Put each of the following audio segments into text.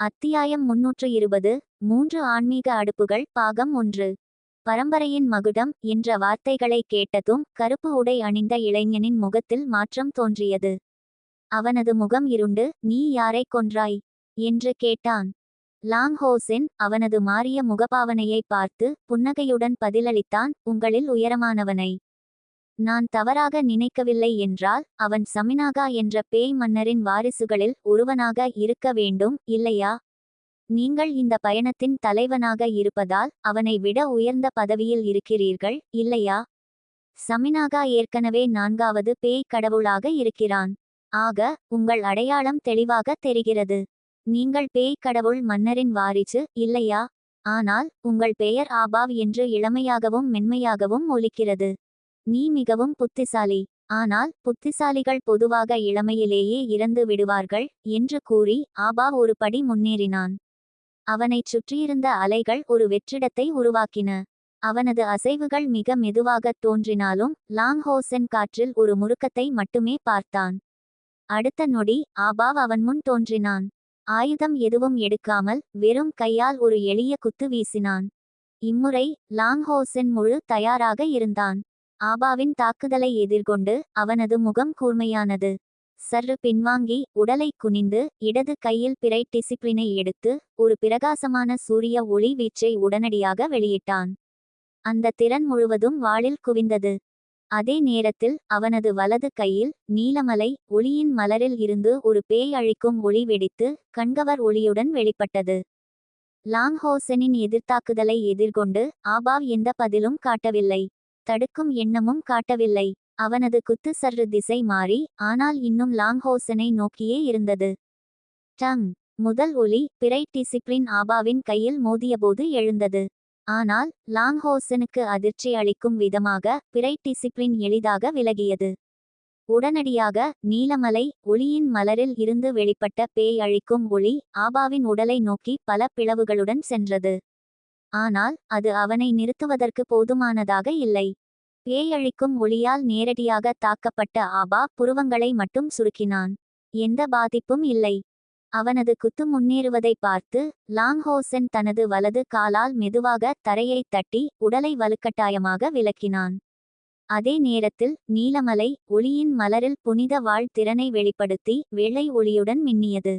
அத்தியாயம் முன்னூற்று இருபது மூன்று ஆன்மீக அடுப்புகள் பாகம் ஒன்று. பரம்பரையின் மகுடம் என்ற வார்த்தைகளை கேட்டதும் கருப்பு உடை அணிந்த இளைஞனின் முகத்தில் மாற்றம் தோன்றியது. அவனது முகம் இருண்டு நீ யாரைக் கொன்றாய்? என்று கேட்டான். லாங் ஹோசென் அவனது மாறிய முகபாவனையை பார்த்து புன்னகையுடன் பதிலளித்தான் உங்களில் உயரமானவனை. நான் தவறாக நினைக்கவில்லை என்றால் அவன் சமினாகா என்ற பேய் மன்னரின் வாரிசுகளில் ஒருவனாக இருக்க வேண்டும் இல்லையா? நீங்கள் இந்த பயணத்தின் தலைவனாக இருப்பதால் அவனை விட உயர்ந்த பதவியில் இருக்கிறீர்கள் இல்லையா? சமினாகா ஏற்கனவே நான்காவது பேய் கடவுளாக இருக்கிறான். ஆக உங்கள் அடையாளம் தெளிவாக தெரிகிறது. நீங்கள் பேய் கடவுள் மன்னரின் வாரிசு இல்லையா? ஆனால் உங்கள் பெயர் ஆபாவ் என்று இளமையாகவும் மென்மையாகவும் ஒலிக்கிறது. நீ மிகவும் புத்திசாலி. ஆனால் புத்திசாலிகள் பொதுவாக இளமையிலேயே இறந்து விடுவார்கள் என்று கூறி ஆபா ஒரு படி முன்னேறினான். அவனைச் சுற்றியிருந்த அலைகள் ஒரு வெற்றிடத்தை உருவாக்கின. அவனது அசைவுகள் மிக மெதுவாகத் தோன்றினாலும் லாங்ஹோசன் காற்றில் ஒரு முறுக்கத்தை மட்டுமே பார்த்தான். அடுத்த நொடி ஆபாவ் அவன் முன் தோன்றினான். ஆயுதம் எதுவும் எடுக்காமல் வெறும் கையால் ஒரு எளிய குத்து வீசினான். இம்முறை லாங்ஹோசன் முழு தயாராக இருந்தான். ஆபாவின் தாக்குதலை எதிர்கொண்டு அவனது முகம் கூர்மையானது. சற்று பின்வாங்கி உடலை குனிந்து இடது கையில் பிறை டிசிப்ளினை எடுத்து ஒரு பிரகாசமான சூரிய ஒளி வீச்சை உடனடியாக வெளியிட்டான். அந்த திறன் முழுவதும் வாளில் குவிந்தது. அதே நேரத்தில் அவனது வலது கையில் நீலமலை ஒளியின் மலரில் இருந்து ஒரு பேய் அழிக்கும் ஒளி வெடித்து கண்கவர் ஒளியுடன் வெளிப்பட்டது. லாங்ஹோசனின் எதிர்த்தாக்குதலை எதிர்கொண்டு ஆபாவ் எந்த பதிலும் காட்டவில்லை. தடுக்கும் எண்ணமும் காட்டவில்லை. அவனது குத்து சற்று திசை மாறி ஆனால் இன்னும் லாங்ஹோசனை நோக்கியே இருந்தது. டங்! முதல் ஒலி பிறை டிசிப்ளின் ஆபாவின் கையில் மோதியபோது எழுந்தது. ஆனால் லாங்ஹோசனுக்கு அதிர்ச்சி அளிக்கும் விதமாக பிறை டிசிப்ளின் எளிதாக விலகியது. உடனடியாக நீலமலை ஒளியின் மலரில் இருந்து வெளிப்பட்ட பேய் அழிக்கும் ஒளி ஆபாவின் உடலை நோக்கி பல பிளவுகளுடன் சென்றது. ஆனால் அது அவனை நிறுத்துவதற்கு போதுமானதாக இல்லை. பேயழிக்கும் ஒளியால் நேரடியாக தாக்கப்பட்ட ஆபா புருவங்களை மட்டும் சுருக்கினான். எந்த பாதிப்பும் இல்லை. அவனது குத்து முன்னேறுவதை பார்த்து லாங்ஹோசன் தனது வலது காலால் மெதுவாக தரையை தட்டி உடலை வலுக்கட்டாயமாக விளக்கினான். அதே நேரத்தில் நீலமலை ஒளியின் மலரில் புனித வாழ் திறனை வெளிப்படுத்தி வெள்ளை ஒளியுடன் மின்னியது.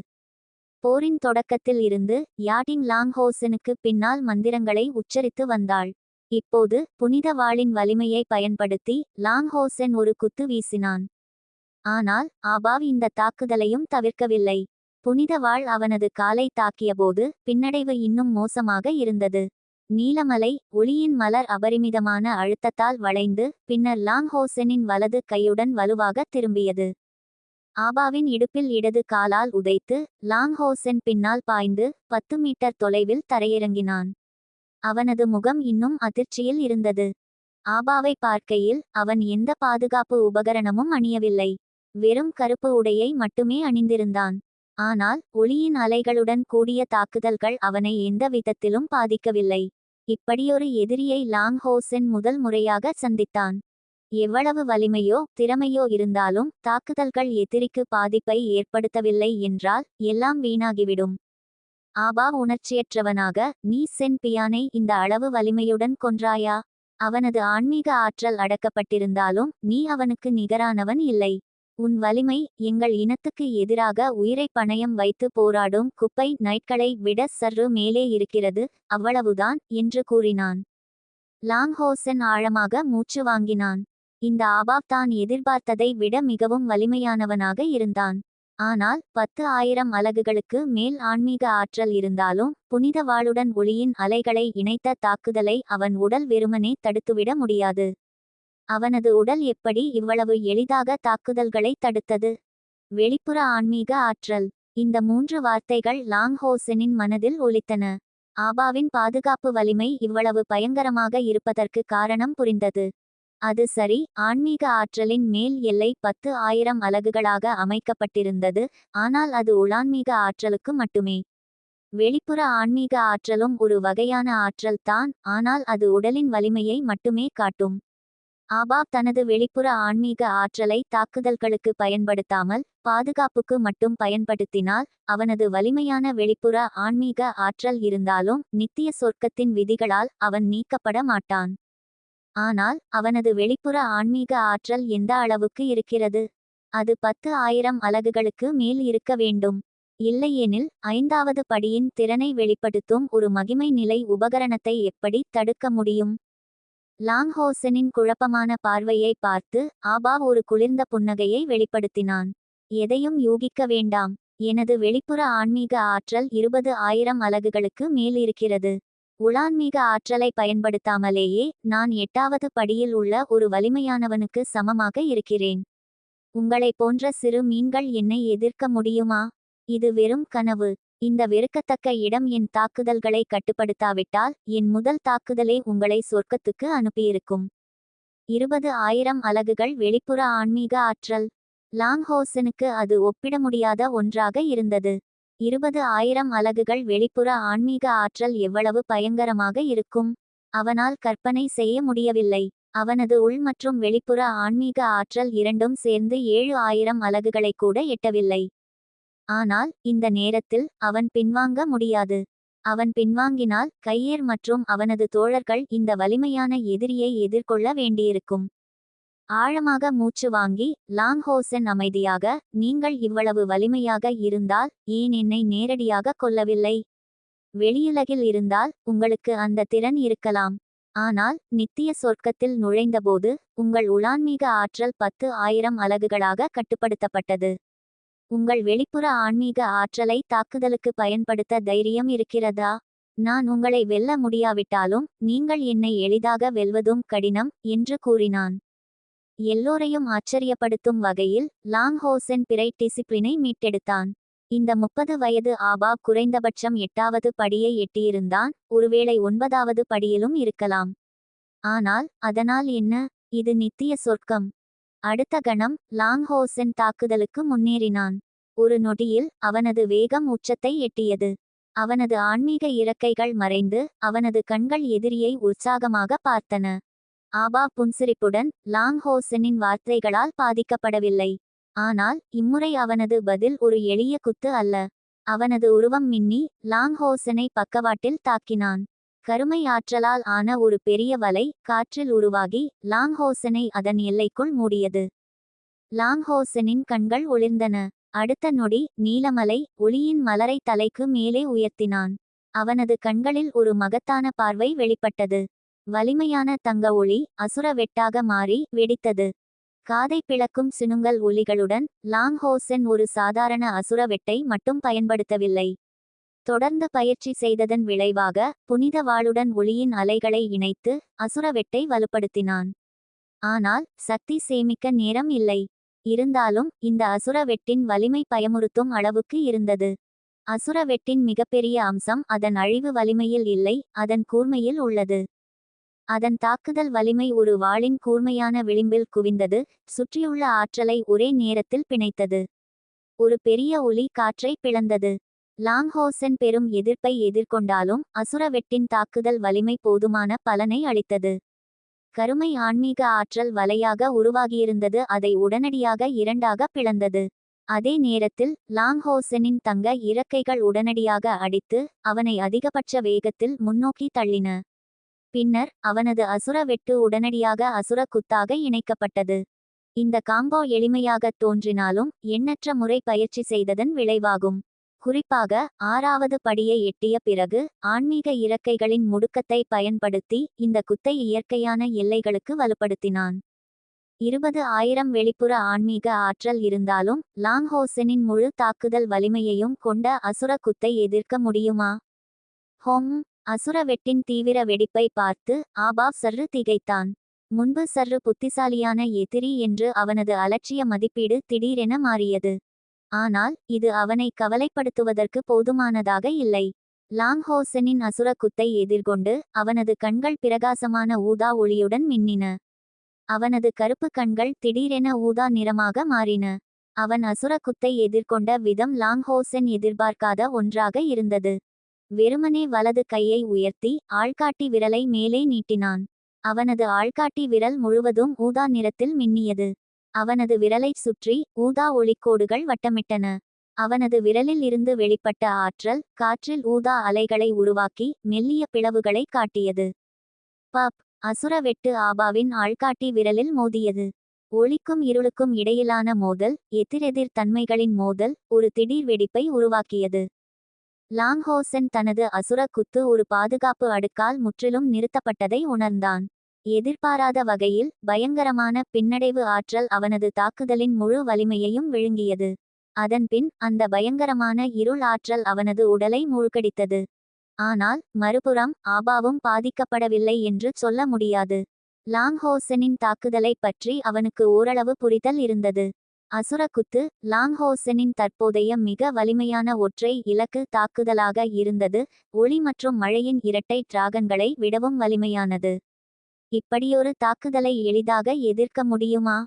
போரின் தொடக்கத்தில் இருந்து யாட்டிங் லாங்ஹோசனுக்கு பின்னால் மந்திரங்களை உச்சரித்து வந்தாள். இப்போது புனித வாளின் வலிமையை பயன்படுத்தி லாங்ஹோசன் ஒரு குத்து வீசினான். ஆனால் ஆபாவ் இந்த தாக்குதலையும் தவிர்க்கவில்லை. புனித வாழ் அவனது காலை தாக்கியபோது பின்னடைவு இன்னும் மோசமாக இருந்தது. நீலமலை ஒளியின் மலர் அபரிமிதமான அழுத்தத்தால் வளைந்து பின்னர் லாங்ஹோசனின் வலது கையுடன் வலுவாக திரும்பியது. ஆபாவின் இடுப்பில் இடது காலால் உதைத்து லாங்ஹோசன் பின்னால் பாய்ந்து பத்து மீட்டர் தொலைவில் தரையிறங்கினான். அவனது முகம் இன்னும் அதிர்ச்சியில் இருந்தது. ஆபாவை பார்க்கையில் அவன் எந்த பாதுகாப்பு உபகரணமும் அணியவில்லை. வெறும் கருப்பு உடையை மட்டுமே அணிந்திருந்தான். ஆனால் ஒளியின் அலைகளுடன் கூடிய தாக்குதல்கள் அவனை எந்த விதத்திலும் பாதிக்கவில்லை. இப்படியொரு எதிரியை லாங் ஹோசென் முதல் முறையாக சந்தித்தான். எவ்வளவு வலிமையோ திறமையோ இருந்தாலும் தாக்குதல்கள் எதிரிக்கு பாதிப்பை ஏற்படுத்தவில்லை என்றால் எல்லாம் வீணாகிவிடும். ஆபா உணர்ச்சியற்றவனாக நீ சென் பியானை இந்த அளவு வலிமையுடன் கொன்றாயா? அவனது ஆன்மீக ஆற்றல் அடக்கப்பட்டிருந்தாலும் நீ அவனுக்கு நிகரானவன் இல்லை. உன் வலிமை எங்கள் இனத்துக்கு எதிராக உயிரை பணயம் வைத்து போராடும் குப்பை நைட்களை விட சற்று மேலே இருக்கிறது அவ்வளவுதான் என்று கூறினான். லாங்ஹோசன் ஆழமாக மூச்சு வாங்கினான். இந்த ஆபாப் தான் எதிர்பார்த்ததை விட மிகவும் வலிமையானவனாக இருந்தான். ஆனால் பத்து ஆயிரம் அலகுகளுக்கு மேல் ஆன்மீக ஆற்றல் இருந்தாலும் புனித வாளுடன் ஒளியின் அலைகளை இணைத்த தாக்குதலை அவன் உடல் வெறுமனே தடுத்துவிட முடியாது. அவனது உடல் எப்படி இவ்வளவு எளிதாக தாக்குதல்களை தடுத்தது? வெளிப்புற ஆன்மீக ஆற்றல். இந்த மூன்று வார்த்தைகள் லாங் ஹோசனின் மனதில் ஒலித்தன. ஆபாவின் பாதுகாப்பு வலிமை இவ்வளவு பயங்கரமாக இருப்பதற்கு காரணம் புரிந்தது. அது சரி ஆன்மீக ஆற்றலின் மேல் எல்லை பத்து ஆயிரம் அலகுகளாக அமைக்கப்பட்டிருந்தது ஆனால் அது உளான்மீக ஆற்றலுக்கு மட்டுமே. வெளிப்புற ஆன்மீக ஆற்றலும் ஒரு வகையான ஆற்றல் தான் ஆனால் அது உடலின் வலிமையை மட்டுமே காட்டும். ஆபாப் தனது வெளிப்புற ஆன்மீக ஆற்றலை தாக்குதல்களுக்கு பயன்படுத்தாமல் பாதுகாப்புக்கு மட்டும் பயன்படுத்தினால் அவனது வலிமையான வெளிப்புற ஆன்மீக ஆற்றல் இருந்தாலும் நித்திய சொர்க்கத்தின் விதிகளால் அவன் நீக்கப்பட மாட்டான். ஆனால் அவனது வெளிப்புற ஆன்மீக ஆற்றல் எந்த அளவுக்கு இருக்கிறது? அது பத்து ஆயிரம் அலகுகளுக்கு மேல் இருக்க வேண்டும். இல்லையெனில் ஐந்தாவது படியின் திறனை வெளிப்படுத்தும் ஒரு மகிமை நிலை உபகரணத்தை எப்படி தடுக்க முடியும்? லாங்ஹோசனின் குழப்பமான பார்வையை பார்த்து ஆபா ஒரு குளிர்ந்த புன்னகையை வெளிப்படுத்தினான். எதையும் யூகிக்க வேண்டாம். எனது வெளிப்புற ஆன்மீக ஆற்றல் இருபது ஆயிரம் அலகுகளுக்கு மேல் இருக்கிறது. உளான்மீக ஆற்றலை பயன்படுத்தாமலேயே நான் எட்டாவது படியில் உள்ள ஒரு வலிமையானவனுக்கு சமமாக இருக்கிறேன். உங்களைப் போன்ற சிறு மீன்கள் என்னை எதிர்க்க முடியுமா? இது வெறும் கனவு. இந்த வெறுக்கத்தக்க இடம் என் தாக்குதல்களை கட்டுப்படுத்தாவிட்டால் என் முதல் தாக்குதலே உங்களை சொர்க்கத்துக்கு அனுப்பியிருக்கும். இருபது ஆயிரம் அலகுகள் வெளிப்புற ஆன்மீக ஆற்றல். லாங்ஹோசனுக்கு அது ஒப்பிட முடியாத ஒன்றாக இருந்தது. இருபது ஆயிரம் அலகுகள் வெளிப்புற ஆன்மீக ஆற்றல் எவ்வளவு பயங்கரமாக இருக்கும்? அவனால் கற்பனை செய்ய முடியவில்லை. அவனது உள் மற்றும் வெளிப்புற ஆன்மீக ஆற்றல் இரண்டும் சேர்ந்து ஏழு ஆயிரம் அலகுகளை கூட எட்டவில்லை. ஆனால் இந்த நேரத்தில் அவன் பின்வாங்க முடியாது. அவன் பின்வாங்கினால் கையேர் மற்றும் அவனது தோழர்கள் இந்த வலிமையான எதிரியை எதிர்கொள்ள வேண்டியிருக்கும். ஆழமாக மூச்சு வாங்கி லாங்ஹோசன் அமைதியாக நீங்கள் இவ்வளவு வலிமையாக இருந்தால் ஏன் என்னை நேரடியாக கொல்லவில்லை? வெளியுலகில் இருந்தால் உங்களுக்கு அந்த திறன் இருக்கலாம். ஆனால் நித்திய சொர்க்கத்தில் நுழைந்தபோது உங்கள் உளான்மீக ஆற்றல் பத்து ஆயிரம் அலகுகளாக கட்டுப்படுத்தப்பட்டது. உங்கள் வெளிப்புற ஆன்மீக ஆற்றலை தாக்குதலுக்கு பயன்படுத்த தைரியம் இருக்கிறதா? நான் உங்களை வெல்ல முடியாவிட்டாலும் நீங்கள் என்னை எளிதாக வெல்வதும் கடினம் என்று கூறினான். எல்லோரையும் ஆச்சரியப்படுத்தும் வகையில் லாங்ஹோசன் பிரைட் டிசிப்ளினை மீட்டெடுத்தான். இந்த முப்பது வயது ஆபா குறைந்தபட்சம் எட்டாவது படியை எட்டியிருந்தான் ஒருவேளை ஒன்பதாவது படியிலும் இருக்கலாம். ஆனால் அதனால் என்ன? இது நித்திய சொர்க்கம். அடுத்த கணம் லாங்ஹோசன் தாக்குதலுக்கு முன்னேறினான். ஒரு நொடியில் அவனது வேகம் உச்சத்தை எட்டியது. அவனது ஆன்மீக இறக்கைகள் மறைந்து அவனது கண்கள் எதிரியை உற்சாகமாக பார்த்தன. ஆபா புன்சிரிப்புடன் லாங்ஹோசனின் வார்த்தைகளால் பாதிக்கப்படவில்லை. ஆனால் இம்முறை அவனது பதில் ஒரு எளிய குத்து அல்ல. அவனது உருவம் மின்னி லாங்ஹோசனை பக்கவாட்டில் தாக்கினான். கருமை ஆற்றலால் ஆன ஒரு பெரிய வலை காற்றில் உருவாகி லாங்ஹோசனை அதன் எல்லைக்குள் மூடியது. லாங்ஹோசனின் கண்கள் ஒளிர்ந்தன. அடுத்த நொடி நீலமலை ஒளியின் மலரை தலைக்கு மேலே உயர்த்தினான். அவனது கண்களில் ஒரு மகத்தான பார்வை வெளிப்பட்டது. வலிமையான தங்க ஒளி அசுர வெட்டாக மாறி வெடித்தது. காதை பிளக்கும் சினுங்கல் ஒலிகளுடன் லாங்ஹோசென் ஒரு சாதாரண அசுர வெட்டை மட்டும் பயன்படுத்தவில்லை. தொடர்ந்து பயிற்சி செய்ததன் விளைவாக புனித வாளுடன் ஒளியின் அலைகளை இணைத்து அசுர வெட்டை வலுப்படுத்தினான். ஆனால் சக்தி சேமிக்க நேரம் இல்லை. இருந்தாலும் இந்த அசுர வெட்டின் வலிமை பயமுறுத்தும் அளவுக்கு இருந்தது. அசுர வெட்டின் மிகப்பெரிய அம்சம் அதன் அழிவு வலிமையில் இல்லை அதன் கூர்மையில் உள்ளது. அதன் தாக்குதல் வலிமை ஒரு வாளின் கூர்மையான விளிம்பில் குவிந்தது சுற்றியுள்ள ஆற்றலை ஒரே நேரத்தில் பிணைத்தது. ஒரு பெரிய ஒலி காற்றை பிளந்தது. லாங்ஹோசன் பெரும் எதிர்ப்பை எதிர்கொண்டாலும் அசுர வெட்டின் தாக்குதல் வலிமை போதுமான பலனை அளித்தது. கருமை ஆன்மீக ஆற்றல் வலையாக உருவாகியிருந்தது அதை உடனடியாக இரண்டாக பிளந்தது. அதே நேரத்தில் லாங்ஹோசனின் தங்க இறக்கைகள் உடனடியாக அடித்து அவனை அதிகபட்ச வேகத்தில் முன்னோக்கி தள்ளின. பின்னர் அவனது அசுர வெட்டு உடனடியாக அசுர குத்தாக இணைக்கப்பட்டது. இந்த காம்போ எளிமையாகத் தோன்றினாலும் எண்ணற்ற முறை பயிற்சி செய்ததன் விளைவாகும். குறிப்பாக ஆறாவது படியை எட்டிய பிறகு ஆன்மீக இறக்கைகளின் முடுக்கத்தை பயன்படுத்தி இந்த குத்தை இயற்கையான எல்லைகளுக்கு வலுப்படுத்தினான். இருபது ஆயிரம் வெளிப்புற ஆன்மீக ஆற்றல் இருந்தாலும் லாங்ஹோசனின் முழு தாக்குதல் வலிமையையும் கொண்ட அசுர குத்தை எதிர்க்க முடியுமா? ஹோம் அசுர வெட்டின் தீவிர வெடிப்பை பார்த்து ஆபாப் சர்ரு திகைத்தான். முன்பு சர்ரு புத்திசாலியான எதிரி என்று அவனது அலட்சிய மதிப்பீடு திடீரென மாறியது. ஆனால் இது அவனை கவலைப்படுத்துவதற்கு போதுமானதாக இல்லை. லாங்ஹோசனின் அசுர குத்தை எதிர்கொண்டு அவனது கண்கள் பிரகாசமான ஊதா ஒளியுடன் மின்னின. அவனது கருப்பு கண்கள் திடீரென ஊதா நிறமாக மாறின. அவன் அசுர குத்தை எதிர்கொண்ட விதம் லாங்ஹோசன் எதிர்பார்க்காத ஒன்றாக இருந்தது. வெறுமனே வலது கையை உயர்த்தி ஆள்காட்டி விரலை மேலே நீட்டினான். அவனது ஆள்காட்டி விரல் முழுவதும் ஊதா நிறத்தில் மின்னியது. அவனது விரலைச் சுற்றி ஊதா ஒளிக்கோடுகள் வட்டமிட்டன. அவனது விரலில் இருந்து வெளிப்பட்ட ஆற்றல் காற்றில் ஊதா அலைகளை உருவாக்கி மெல்லிய பிளவுகளை காட்டியது. பப் அசுர வெட்டு ஆபாவின் ஆள்காட்டி விரலில் மோதியது. ஒளிக்கும் இருளுக்கும் இடையிலான மோதல் எதிரெதிர் தன்மைகளின் மோதல் ஒரு திடீர் வெடிப்பை உருவாக்கியது. லாங்ஹோசன் தனது அசுர குத்து ஒரு பாதுகாப்பு அடுக்கால் முற்றிலும் நிறுத்தப்பட்டதை உணர்ந்தான். எதிர்பாராத வகையில் பயங்கரமான பின்னடைவு ஆற்றல் அவனது தாக்குதலின் முழு வலிமையையும் விழுங்கியது. அதன்பின் அந்த பயங்கரமான இருள் ஆற்றல் அவனது உடலை மூழ்கடித்தது. ஆனால் மறுபுறம் ஆபாவும் பாதிக்கப்படவில்லை என்று சொல்ல முடியாது. லாங்ஹோசனின் தாக்குதலை பற்றி அவனுக்கு ஓரளவு புரிதல் இருந்தது. அசுரகுத்து லாங்ஹோசனின் தற்போதைய மிக வலிமையான ஒற்றை இலக்கு தாக்குதலாக இருந்தது. ஒளி மற்றும் மழையின் இரட்டை டிராகன்களை விடவும் வலிமையானது. இப்படியொரு தாக்குதலை எளிதாக எதிர்க்க முடியுமா?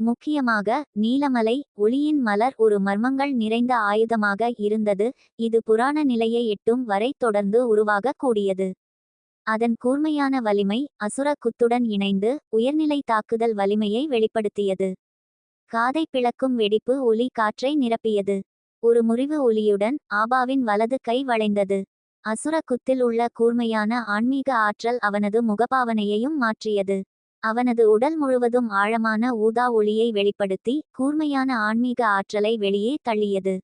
முக்கியமாக நீலமலை ஒளியின் மலர் ஒரு மர்மங்கள் நிறைந்த ஆயுதமாக இருந்தது. இது புராண நிலையை எட்டும் வரை தொடர்ந்து உருவாக கூடியது. அதன் கூர்மையான வலிமை அசுர குத்துடன் இணைந்து உயர்நிலை தாக்குதல் வலிமையை வெளிப்படுத்தியது. காதை பிளக்கும் வெடிப்பு ஒலி காற்றை நிரப்பியது. ஒரு முறிவு ஒலியுடன் ஆபாவின் வலது கை வளைந்தது. அசுர குத்தில் உள்ள கூர்மையான ஆன்மீக ஆற்றல் அவனது முகபாவனையையும் மாற்றியது. அவனது உடல் முழுவதும் ஆழமான ஊதா ஒளியை வெளிப்படுத்தி கூர்மையான ஆன்மீக ஆற்றலை வெளியே தள்ளியது.